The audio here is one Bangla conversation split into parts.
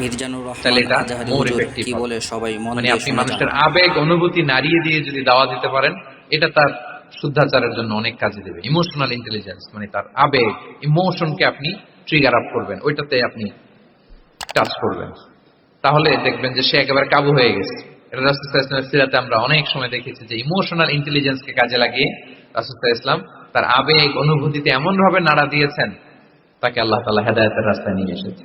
মির্জানুর রহমান কি বলে সবাই মন মানে আপনি মানুষের আবেগ অনুভূতি নাড়িয়ে দিয়ে যদি দাওয়া দিতে পারেন এটা তার শুদ্ধাচারের জন্য অনেক কাজে দেবে। ইমোশনাল ইন্টেলিজেন্স মানে তার আবেগ ইমোশনকে আপনি ট্রিগার আপ করবেন ওইটাতে আপনি টাচ করবেন। তাহলে দেখবেন যে সে একেবারে কাবু হয়ে গেছে। সিরাতে আমরা অনেক সময় দেখেছি যে ইমোশনাল ইন্টেলিজেন্সকে কাজে লাগিয়ে রাসুস্তা ইসলাম তার আবেগ অনুভূতিতে এমন ভাবে নাড়া দিয়েছেন তাকে আল্লাহ তালা হেদায়তের রাস্তায় নিয়ে এসেছে।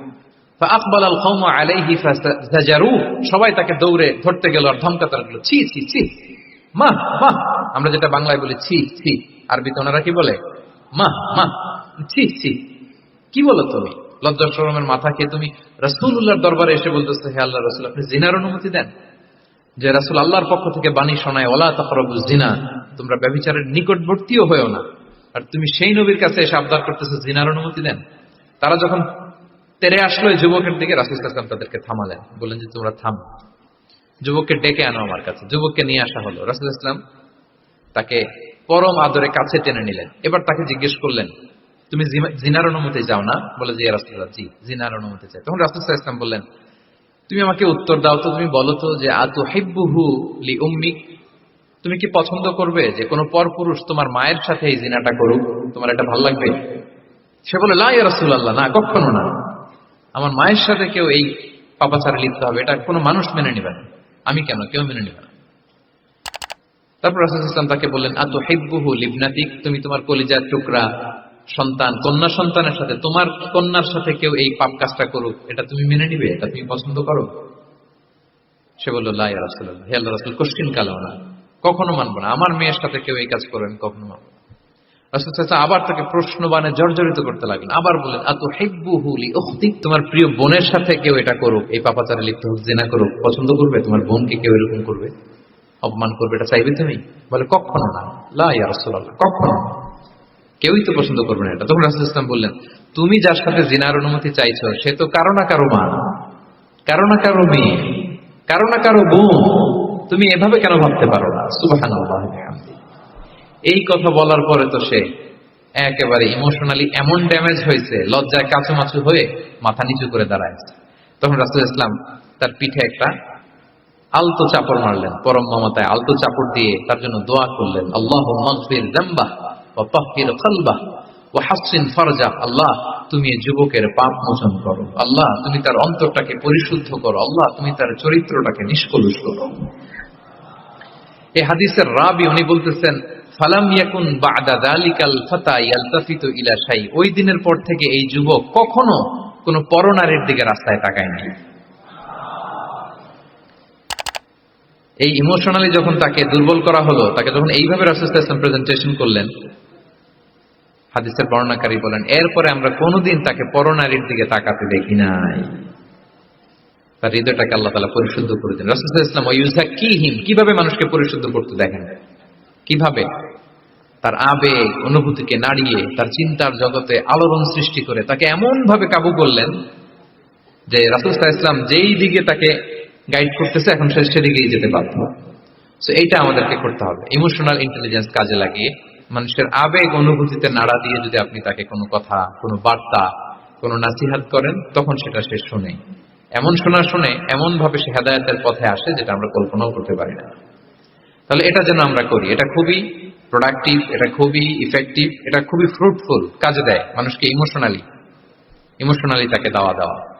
আকবল আল কৌমা আলাইহি সবাই তাকে দৌড়ে ধরতে গেল আর ধমকাতার গেল ছি ছি ছি, মা মা। আমরা যেটা বাংলায় বলি, ছি ছি। আরবিতে ওনারা কি বলে? মা মা। ছি ছি। কি বলো তুমি? লজ্জা সরমের মাথা খেয়ে তুমি রাসুল্লাহর দরবারে এসে বলতেছো, হে আল্লাহ রসুল, আপনি জিনার অনুমতি দেন? যে রাসুল আল্লাহর পক্ষ থেকে বাণী শোনায় ওলা তফরবু জিনা তোমরা ব্যবচারের নিকটবর্তীও হয়েও না। আর তুমি সেই নবীর কাছে এসে আবদার করতেছো, জিনার অনুমতি দেন। তারা যখন তেরে আসলো এই যুবকের দিকে, রাসুল ইসলাম তাদেরকে থামালেন। বললেন যে, তোমরা থাম। যুবককে ডেকে আনো আমার কাছে। যুবককে নিয়ে আসা হলো। রাসুল ইসলাম তাকে পরম আদরে কাছে টেনে নিলেন। এবার তাকে জিজ্ঞেস করলেন, তুমি জিনার অনুমতি যাও না? বলে যে রাসুল্লাহ জি, জিনার অনুমতি চাই। তখন রাসুল ইসলাম বললেন, তুমি আমাকে উত্তর দাও তো, তুমি বলো তো যে আতু হেব্বুহু লি উম্মিক? তুমি কি পছন্দ করবে যে, কোনো পরপুরুষ তোমার মায়ের সাথে এই জিনাটা করুক? তোমার এটা ভালো লাগবে? সে বলে লা ইয়া রাসূলুল্লাহ, না কখনো না। আমার মায়ের সাথে কেউ এই পাপাচারে লিপ্ত হবে, এটা কোনো মানুষ মেনে নেবে না। আমি কেন? কেউ মেনে নেবে না। তারপর রাসুল ইসলাম তাকে বললেন আত হেব্বুহু লিবনাতিক? তুমি তোমার কলিজার টুকরা, সন্তান, কন্যা সন্তানের সাথে, তোমার কন্যার সাথে কেউ এই পাপ কাজটা করুক, এটা তুমি মেনে নিবে? এটা তুমি পছন্দ করো? সে বলল লাই রাসুল্লাহ হে আল্লাহ রাসুল কোশ্চিন কালেও না কখনো মানবো না। আমার মেয়ের সাথে কেউ এই কাজ করবেন কখনো মানবো না। রাসূল সাল্লাল্লাহু আবার তাকে প্রশ্নবাণে জর্জরিত করতে লাগলেন। আবার বলেন আতু হিব্বুহু লি উখতিক তোমার প্রিয় বোনের সাথে কেউ এটা করুক, এই পাপাচারে লিপ্ত হোক, জিনা করুক, পছন্দ করবে? তোমার বোনকে কেউ এরকম করবে? অপমান করবে? এটা চাইবে তুমি? বলে, কখনো না। লা ইয়া কখনো। কেউই তো পছন্দ করবে না এটা। তখন রাসূল ইসলাম বললেন, তুমি যার সাথে জিনার অনুমতি চাইছো, সে তো কারও না কারও মা। কারও না কারও মেয়ে। কারও না কারও বোন। তুমি এভাবে কেন ভাবতে পারো না? বিহামদিহি। এই কথা বলার পরে তো সে একেবারে ইমোশনালি এমন ড্যামেজ হয়েছে, লজ্জায় কাছুমাছু হয়ে মাথা নিচু করে দাঁড়ায় তখন রাসুল ইসলাম তার পিঠে একটা আলতো চাপড় মারলেন, পরম মমতায় আলতো চাপড় দিয়ে তার জন্য দোয়া করলেন আল্লাহ আল্লাহ তুমি যুবকের পাপ মোচন করো, আল্লাহ তুমি তার অন্তরটাকে পরিশুদ্ধ করো, আল্লাহ তুমি তার চরিত্রটাকে নিষ্কলুষ করো। এই হাদিসের রাবি উনি বলতেছেন ফালাম ইয়াকুন বাদা ইয়ালতাফিতু ইলা ওই দিনের পর থেকে এই যুবক কখনো কোনো পরনারীর দিকে রাস্তায় তাকায়নি এই ইমোশনালি যখন তাকে দুর্বল করা হলো, তাকে যখন এইভাবে প্রেজেন্টেশন করলেন, হাদিসের বর্ণাকারী বলেন, এরপরে আমরা কোনোদিন তাকে পরনারীর দিকে তাকাতে দেখি নাই। তার হৃদয়টাকে আল্লাহ তালা পরিশুদ্ধ করে দেন রাসুল ইসলাম ইউজা কি হিম কীভাবে মানুষকে পরিশুদ্ধ করতে দেখেন? কীভাবে? তার আবেগ, অনুভূতিকে নাড়িয়ে, তার চিন্তার জগতে আলোড়ন সৃষ্টি করে তাকে এমন ভাবে কাবু করলেন যে রাসুল ইসলাম যেই দিকে তাকে গাইড করতেছে, এখন সে সেদিকেই যেতে বাধ্য। তো এইটা আমাদেরকে করতে হবে। ইমোশনাল ইন্টেলিজেন্স কাজে লাগিয়ে, মানুষের আবেগ, অনুভূতিতে নাড়া দিয়ে যদি আপনি তাকে কোনো কথা, কোনো বার্তা, কোনো নাসিহাত করেন, তখন সেটা সে শোনে। এমন শোনা শুনে এমন ভাবে সে হেদায়তের পথে আসে যেটা আমরা কল্পনাও করতে পারি না। তাহলে এটা যেন আমরা করি, এটা খুবই প্রোডাক্টিভ এটা খুবই ইফেক্টিভ এটা খুবই ফ্রুটফুল কাজে দেয় মানুষকে ইমোশনালি ইমোশনালি তাকে দাওয়া দেওয়া।